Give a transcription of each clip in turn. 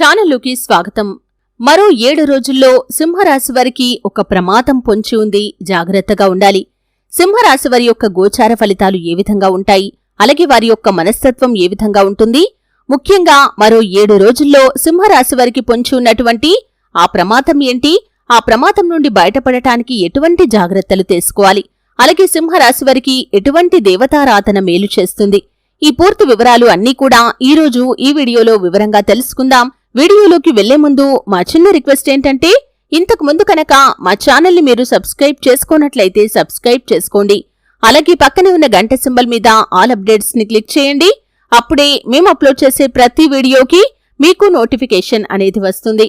ఛానల్లోకి స్వాగతం. మరో ఏడు రోజుల్లో సింహరాశి వారికి ఒక ప్రమాదం పొంచి ఉంది. జాగ్రత్తగా ఉండాలి. సింహరాశి వారి యొక్క గోచార ఫలితాలు ఏ విధంగా ఉంటాయి? అలాగే వారి యొక్క మనస్తత్వం ఏ విధంగా ఉంటుంది? ముఖ్యంగా మరో ఏడు రోజుల్లో సింహరాశి వారికి పొంచి ఉన్నటువంటి ఆ ప్రమాదం ఏంటి? ఆ ప్రమాదం నుండి బయటపడటానికి ఎటువంటి జాగ్రత్తలు తీసుకోవాలి? అలాగే సింహరాశి వారికి ఎటువంటి దేవతారాధన మేలు చేస్తుంది? ఈ పూర్తి వివరాలు అన్నీ కూడా ఈ రోజు ఈ వీడియోలో వివరంగా తెలుసుకుందాం. వీడియోలోకి వెళ్ళే ముందు మా చిన్న రిక్వెస్ట్ ఏంటంటే ఇంతకు ముందు కనుక మా ఛానల్ని మీరు సబ్స్క్రైబ్ చేసుకోనట్లయితే సబ్స్క్రైబ్ చేసుకోండి. అలాగే పక్కనే ఉన్న గంట సింబల్ మీద ఆల్ అప్డేట్స్ని క్లిక్ చేయండి. అప్పుడే మేము అప్లోడ్ చేసే ప్రతి వీడియోకి మీకు నోటిఫికేషన్ అనేది వస్తుంది.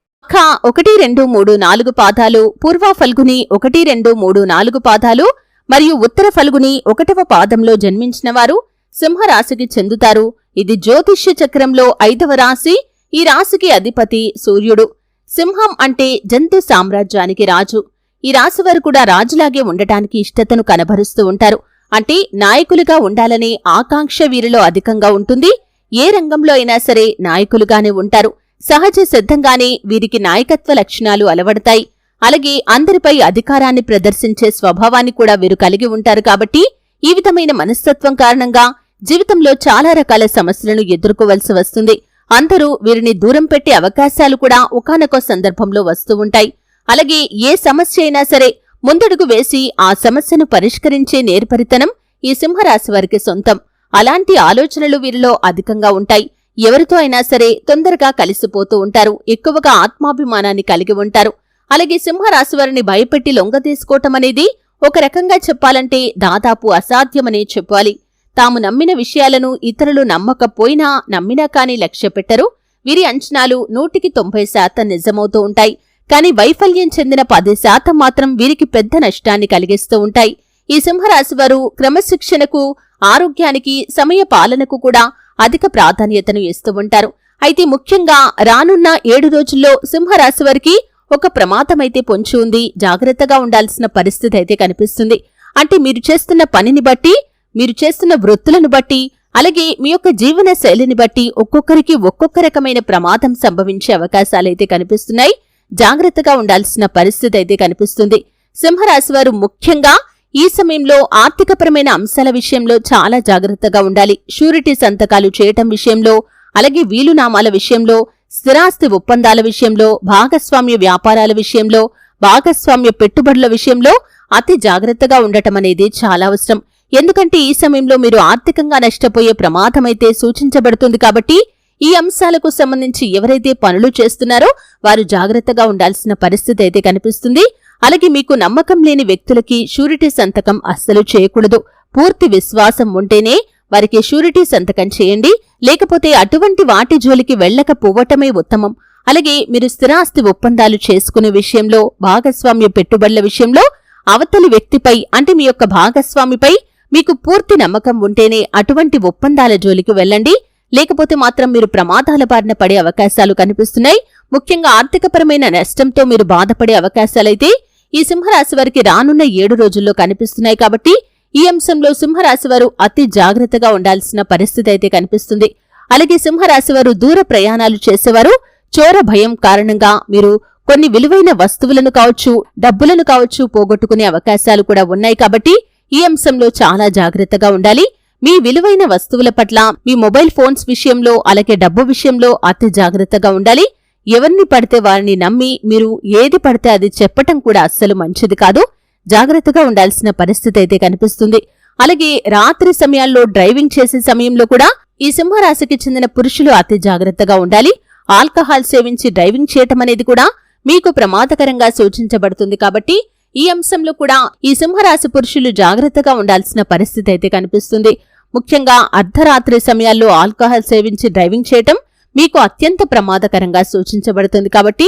ఖ ఒకటి రెండు మూడు నాలుగు పాదాలు పూర్వ ఫల్గుని ఒకటి రెండు మూడు నాలుగు పాదాలు మరియు ఉత్తర ఫల్గుని ఒకటవ పాదంలో జన్మించిన వారు సింహరాశికి చెందుతారు. ఇది జ్యోతిష్య చక్రంలో ఐదవ రాశి. ఈ రాశికి అధిపతి సూర్యుడు. సింహం అంటే జంతు సామ్రాజ్యానికి రాజు. ఈ రాశి వారు కూడా రాజులాగే ఉండటానికి ఇష్టతను కనబరుస్తూ ఉంటారు. అంటే నాయకులుగా ఉండాలనే ఆకాంక్ష వీరిలో అధికంగా ఉంటుంది. ఏ రంగంలో అయినా సరే నాయకులుగానే ఉంటారు. సహజ సిద్ధంగానే వీరికి నాయకత్వ లక్షణాలు అలవడతాయి. అలాగే అందరిపై అధికారాన్ని ప్రదర్శించే స్వభావాన్ని కూడా వీరు కలిగి ఉంటారు కాబట్టి ఈ విధమైన మనస్తత్వం కారణంగా జీవితంలో చాలా రకాల సమస్యలను ఎదుర్కోవలసి వస్తుంది. అందరూ వీరిని దూరం పెట్టే అవకాశాలు కూడా ఒకానొక సందర్భంలో వస్తూ ఉంటాయి. అలాగే ఏ సమస్య అయినా సరే ముందడుగు వేసి ఆ సమస్యను పరిష్కరించే నేర్పరితనం ఈ సింహరాశి వారికి సొంతం. అలాంటి ఆలోచనలు వీరిలో అధికంగా ఉంటాయి. ఎవరితో అయినా సరే తొందరగా కలిసిపోతూ ఉంటారు. ఎక్కువగా ఆత్మాభిమానాన్ని కలిగి ఉంటారు. అలాగే సింహరాశివారిని భయపెట్టి లొంగ తీసుకోవటం అనేది ఒక రకంగా చెప్పాలంటే దాదాపు అసాధ్యమనే చెప్పాలి. తాము నమ్మిన విషయాలను ఇతరులు నమ్మకపోయినా నమ్మినా కానీ లక్ష్య పెట్టరు. వీరి అంచనాలు నూటికి తొంభై శాతం నిజమవుతూ ఉంటాయి. కానీ వైఫల్యం చెందిన పది శాతం మాత్రం వీరికి పెద్ద నష్టాన్ని కలిగిస్తూ ఉంటాయి. ఈ సింహరాశివారు క్రమశిక్షణకు ఆరోగ్యానికి సమయ పాలనకు కూడా అధిక ప్రాధాన్యతను ఇస్తూ ఉంటారు. అయితే ముఖ్యంగా రానున్న ఏడు రోజుల్లో సింహరాశి వారికి ఒక ప్రమాదమైతే పొంచి ఉంది. జాగ్రత్తగా ఉండాల్సిన పరిస్థితి అయితే కనిపిస్తుంది. అంటే మీరు చేస్తున్న పనిని బట్టి మీరు చేస్తున్న వృత్తులను బట్టి అలాగే మీ యొక్క జీవన శైలిని బట్టి ఒక్కొక్కరికి ఒక్కొక్క రకమైన ప్రమాదం సంభవించే అవకాశాలైతే కనిపిస్తున్నాయి. జాగ్రత్తగా ఉండాల్సిన పరిస్థితి అయితే కనిపిస్తుంది. సింహరాశి వారు ముఖ్యంగా ఈ సమయంలో ఆర్థికపరమైన అంశాల విషయంలో చాలా జాగ్రత్తగా ఉండాలి. షూరిటీ సంతకాలు చేయటం విషయంలో అలాగే వీలునామాల విషయంలో స్థిరాస్తి ఒప్పందాల విషయంలో భాగస్వామ్య వ్యాపారాల విషయంలో భాగస్వామ్య పెట్టుబడుల విషయంలో అతి జాగ్రత్తగా ఉండటం అనేది చాలా అవసరం. ఎందుకంటే ఈ సమయంలో మీరు ఆర్థికంగా నష్టపోయే ప్రమాదమైతే సూచించబడుతుంది కాబట్టి ఈ అంశాలకు సంబంధించి ఎవరైతే పనులు చేస్తున్నారో వారు జాగ్రత్తగా ఉండాల్సిన పరిస్థితి అయితే కనిపిస్తుంది. అలాగే మీకు నమ్మకం లేని వ్యక్తులకి షూరిటీ సంతకం అస్సలు చేయకూడదు. పూర్తి విశ్వాసం ఉంటేనే వారికి షూరిటీ సంతకం చేయండి. లేకపోతే అటువంటి వాటి జోలికి వెళ్ళకపోవటమే ఉత్తమం. అలాగే మీరు స్థిరాస్తి ఒప్పందాలు చేసుకునే విషయంలో భాగస్వామ్య పెట్టుబడుల విషయంలో అవతలి వ్యక్తిపై అంటే మీ యొక్క భాగస్వామిపై మీకు పూర్తి నమ్మకం ఉంటేనే అటువంటి ఒప్పందాల జోలికి వెళ్ళండి. లేకపోతే మాత్రం మీరు ప్రమాదాల బారిన పడే అవకాశాలు కనిపిస్తున్నాయి. ముఖ్యంగా ఆర్థికపరమైన నష్టంతో మీరు బాధపడే అవకాశాలైతే ఈ సింహరాశి వారికి రానున్న ఏడు రోజుల్లో కనిపిస్తున్నాయి కాబట్టి ఈ అంశంలో సింహరాశి వారు అతి జాగ్రత్తగా ఉండాల్సిన పరిస్థితి అయితే కనిపిస్తుంది. అలాగే సింహరాశి వారు దూర ప్రయాణాలు చేసేవారు. చోర భయం కారణంగా మీరు కొన్ని విలువైన వస్తువులను కావచ్చు డబ్బులను కావచ్చు పోగొట్టుకునే అవకాశాలు కూడా ఉన్నాయి కాబట్టి ఈ అంశంలో చాలా జాగ్రత్తగా ఉండాలి. మీ విలువైన వస్తువుల పట్ల మీ మొబైల్ ఫోన్స్ విషయంలో అలాగే డబ్బు విషయంలో అతి జాగ్రత్తగా ఉండాలి. ఎవరిని పడితే వారిని నమ్మి మీరు ఏది పడితే అది చెప్పటం కూడా అస్సలు మంచిది కాదు. జాగ్రత్తగా ఉండాల్సిన పరిస్థితి అయితే కనిపిస్తుంది. అలాగే రాత్రి సమయాల్లో డ్రైవింగ్ చేసే సమయంలో కూడా ఈ సింహరాశికి చెందిన పురుషులు అతి జాగ్రత్తగా ఉండాలి. ఆల్కహాల్ సేవించి డ్రైవింగ్ చేయటం అనేది కూడా మీకు ప్రమాదకరంగా సూచించబడుతుంది కాబట్టి ఈ అంశంలో కూడా ఈ సింహరాశి పురుషులు జాగ్రత్తగా ఉండాల్సిన పరిస్థితి అయితే కనిపిస్తుంది. ముఖ్యంగా అర్ధరాత్రి సమయాల్లో ఆల్కహాల్ సేవించి డ్రైవింగ్ చేయటం మీకు అత్యంత ప్రమాదకరంగా సూచించబడుతుంది. కాబట్టి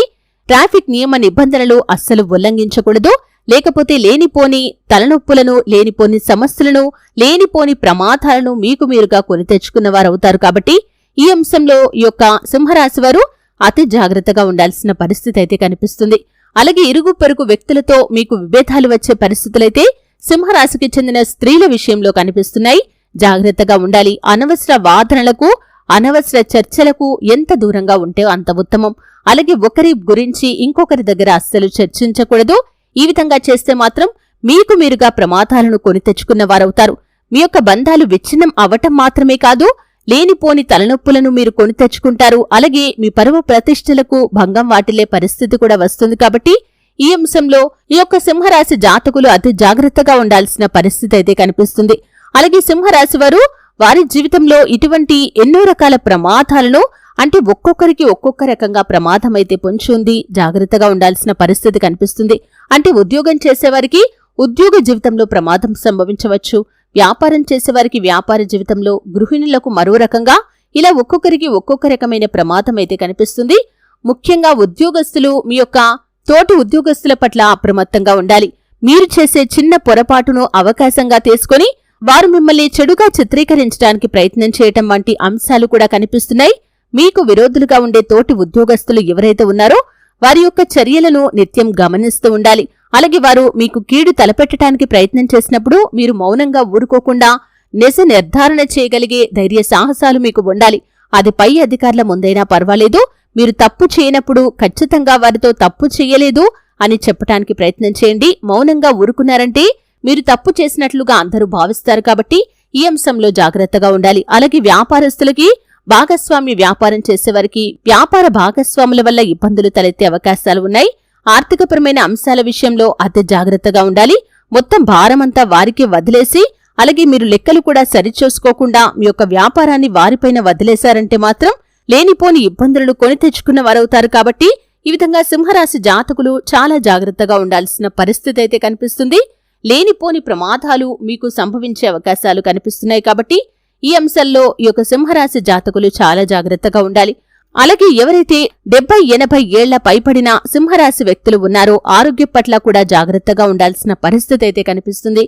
ట్రాఫిక్ నియమ నిబంధనలు అస్సలు ఉల్లంఘించకూడదు. లేకపోతే లేనిపోని తలనొప్పులను లేనిపోని సమస్యలను లేనిపోని ప్రమాదాలను మీకు మీరుగా కొని తెచ్చుకున్నవారవుతారు కాబట్టి ఈ అంశంలో యొక్క సింహరాశి వారు అతి జాగ్రత్తగా ఉండాల్సిన పరిస్థితి అయితే కనిపిస్తుంది. అలాగే ఇరుగు పొరుగు వ్యక్తులతో మీకు విభేదాలు వచ్చే పరిస్థితులైతే సింహరాశికి చెందిన స్త్రీల విషయంలో కనిపిస్తున్నాయి. జాగ్రత్తగా ఉండాలి. అనవసర వాదనలకు అనవసర చర్చలకు ఎంత దూరంగా ఉంటే అంత ఉత్తమం. అలాగే ఒకరి గురించి ఇంకొకరి దగ్గర అస్సలు చర్చించకూడదు. ఈ విధంగా చేస్తే మాత్రం మీకు మీరుగా ప్రమాదాలను కొని తెచ్చుకున్న వారవుతారు. మీ యొక్క బంధాలు విచ్ఛిన్నం అవటం మాత్రమే కాదు లేనిపోని తలనొప్పులను మీరు కొని తెచ్చుకుంటారు. అలాగే మీ పరువు ప్రతిష్టలకు భంగం వాటిల్లే పరిస్థితి కూడా వస్తుంది కాబట్టి ఈ అంశంలో ఈ యొక్క సింహరాశి జాతకులు అతి జాగ్రత్తగా ఉండాల్సిన పరిస్థితి అయితే కనిపిస్తుంది. అలాగే సింహరాశి వారు వారి జీవితంలో ఇటువంటి ఎన్నో రకాల ప్రమాదాలను అంటే ఒక్కొక్కరికి ఒక్కొక్క రకంగా ప్రమాదం అయితే పొంచి ఉంది. జాగ్రత్తగా ఉండాల్సిన పరిస్థితి కనిపిస్తుంది. అంటే ఉద్యోగం చేసేవారికి ఉద్యోగ జీవితంలో ప్రమాదం సంభవించవచ్చు. వ్యాపారం చేసేవారికి వ్యాపార జీవితంలో గృహిణులకు మరో రకంగా ఇలా ఒక్కొక్కరికి ఒక్కొక్క రకమైన ప్రమాదం అయితే కనిపిస్తుంది. ముఖ్యంగా ఉద్యోగస్తులు మీ యొక్క తోటి ఉద్యోగస్తుల పట్ల అప్రమత్తంగా ఉండాలి. మీరు చేసే చిన్న పొరపాటును అవకాశంగా తీసుకొని వారు మిమ్మల్ని చెడుగా చిత్రీకరించడానికి ప్రయత్నం చేయటం వంటి అంశాలు కూడా కనిపిస్తున్నాయి. మీకు విరోధులుగా ఉండే తోటి ఉద్యోగస్తులు ఎవరైతే ఉన్నారో వారి యొక్క చర్యలను నిత్యం గమనిస్తూ ఉండాలి. అలాగే వారు మీకు కీడు తలపెట్టడానికి ప్రయత్నం చేసినప్పుడు మీరు మౌనంగా ఊరుకోకుండా నిజ నిర్ధారణ చేయగలిగే ధైర్య సాహసాలు మీకు ఉండాలి. అది పై అధికారుల ముందైనా పర్వాలేదు. మీరు తప్పు చేయనప్పుడు ఖచ్చితంగా వారితో తప్పు చేయలేదు అని చెప్పటానికి ప్రయత్నం చేయండి. మౌనంగా ఊరుకున్నారంటే మీరు తప్పు చేసినట్లుగా అందరూ భావిస్తారు కాబట్టి ఈ అంశంలో జాగ్రత్తగా ఉండాలి. అలాగే వ్యాపారస్తులకి భాగస్వామి వ్యాపారం చేసేవారికి వ్యాపార భాగస్వాముల వల్ల ఇబ్బందులు తలెత్తే అవకాశాలు ఉన్నాయి. ఆర్థికపరమైన అంశాల విషయంలో అతి జాగ్రత్తగా ఉండాలి. మొత్తం భారమంతా వారికి వదిలేసి అలాగే మీరు లెక్కలు కూడా సరిచూసుకోకుండా మీ యొక్క వ్యాపారాన్ని వారిపైన వదిలేశారంటే మాత్రం లేనిపోని ఇబ్బందులను కొని తెచ్చుకున్న వారవుతారు కాబట్టి ఈ విధంగా సింహరాశి జాతకులు చాలా జాగ్రత్తగా ఉండాల్సిన పరిస్థితి అయితే కనిపిస్తుంది. లేనిపోని ప్రమాదాలు మీకు సంభవించే అవకాశాలు కనిపిస్తున్నాయి కాబట్టి ఈ అంశంలో ఈ యొక్క సింహరాశి జాతకులు చాలా జాగ్రత్తగా ఉండాలి. అలాగే ఎవరైతే డెబ్బై ఎనభై ఏళ్ళ పైపడిన సింహరాశి వ్యక్తులు ఉన్నారో ఆరోగ్యం పట్ల కూడా జాగ్రత్తగా ఉండాల్సిన పరిస్థితి అయితే కనిపిస్తుంది.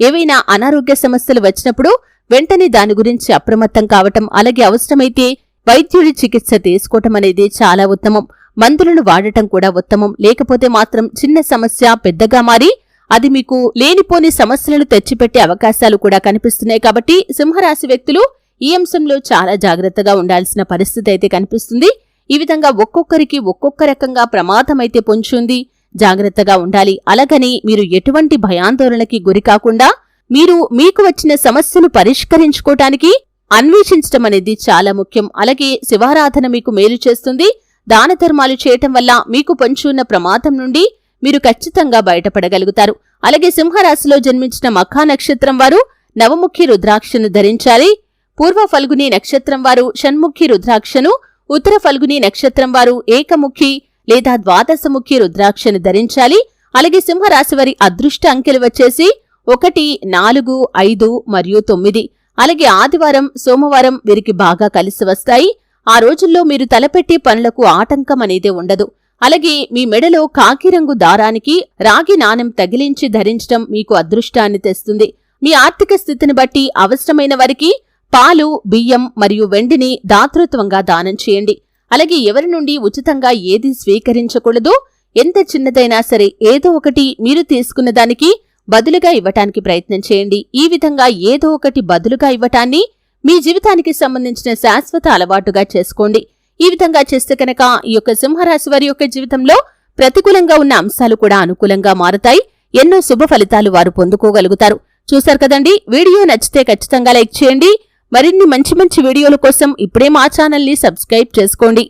ఏవైనా అనారోగ్య సమస్యలు వచ్చినప్పుడు వెంటనే దాని గురించి అప్రమత్తం కావటం అలాగే అవసరమైతే వైద్యుడి చికిత్స తీసుకోవటం అనేది చాలా ఉత్తమం. మందులను వాడటం కూడా ఉత్తమం. లేకపోతే మాత్రం చిన్న సమస్య పెద్దగా మారి అది మీకు లేనిపోని సమస్యలను తెచ్చిపెట్టే అవకాశాలు కూడా కనిపిస్తున్నాయి కాబట్టి సింహరాశి వ్యక్తులు ఈ అంశంలో చాలా జాగ్రత్తగా ఉండాల్సిన పరిస్థితి అయితే కనిపిస్తుంది. ఈ విధంగా ఒక్కొక్కరికి ఒక్కొక్క రకంగా ప్రమాదం అయితే పొంచుంది జాగ్రత్తగా ఉండాలి. అలాగని మీరు ఎటువంటి భయాందోళనకి గురి కాకుండా మీరు మీకు వచ్చిన సమస్యను పరిష్కరించుకోవటానికి అన్వేషించటం అనేది చాలా ముఖ్యం. అలాగే శివారాధన మీకు మేలు చేస్తుంది. దాన ధర్మాలు చేయటం వల్ల మీకు పొంచున్న ప్రమాదం నుండి మీరు ఖచ్చితంగా బయటపడగలుగుతారు. అలాగే సింహరాశిలో జన్మించిన మఖా నక్షత్రం వారు నవముఖి రుద్రాక్షను ధరించాలి. పూర్వ ఫల్గుని నక్షత్రం వారు షణ్ముఖి రుద్రాక్షను ఉత్తర ఫల్గుని నక్షత్రం వారు ఏకముఖి లేదా ద్వాదశముఖి రుద్రాక్షను ధరించాలి. అలాగే సింహరాశి వారి అదృష్ట అంకెలు వచ్చేసి ఒకటి నాలుగు ఐదు మరియు తొమ్మిది. అలాగే ఆదివారం సోమవారం వీరికి బాగా కలిసి వస్తాయి. ఆ రోజుల్లో మీరు తలపెట్టే పనులకు ఆటంకం అనేది ఉండదు. అలాగే మీ మెడలో కాకిరంగు దారానికి రాగి నాణెం తగిలించి ధరించడం మీకు అదృష్టాన్ని తెస్తుంది. మీ ఆర్థిక స్థితిని బట్టి అవసరమైన వారికి పాలు బియ్యం మరియు వెండిని దాతృత్వంగా దానం చేయండి. అలాగే ఎవరి నుండి ఉచితంగా ఏది స్వీకరించకూడదు ఎంత చిన్నదైనా సరే ఏదో ఒకటి మీరు తీసుకున్న దానికి బదులుగా ఇవ్వటానికి ప్రయత్నం చేయండి. ఈ విధంగా ఏదో ఒకటి బదులుగా ఇవ్వటాన్ని మీ జీవితానికి సంబంధించిన శాశ్వత అలవాటుగా చేసుకోండి. ఈ విధంగా చేస్తే కనుక ఈ యొక్క సింహరాశి వారి యొక్క జీవితంలో ప్రతికూలంగా ఉన్న అంశాలు కూడా అనుకూలంగా మారుతాయి. ఎన్నో శుభ ఫలితాలు వారు పొందుకోగలుగుతారు. చూశారు కదండి? వీడియో నచ్చితే ఖచ్చితంగా లైక్ చేయండి. మరిన్ని మంచి మంచి వీడియోల కోసం ఇప్పుడే మా ఛానల్ని సబ్స్క్రైబ్ చేసుకోండి.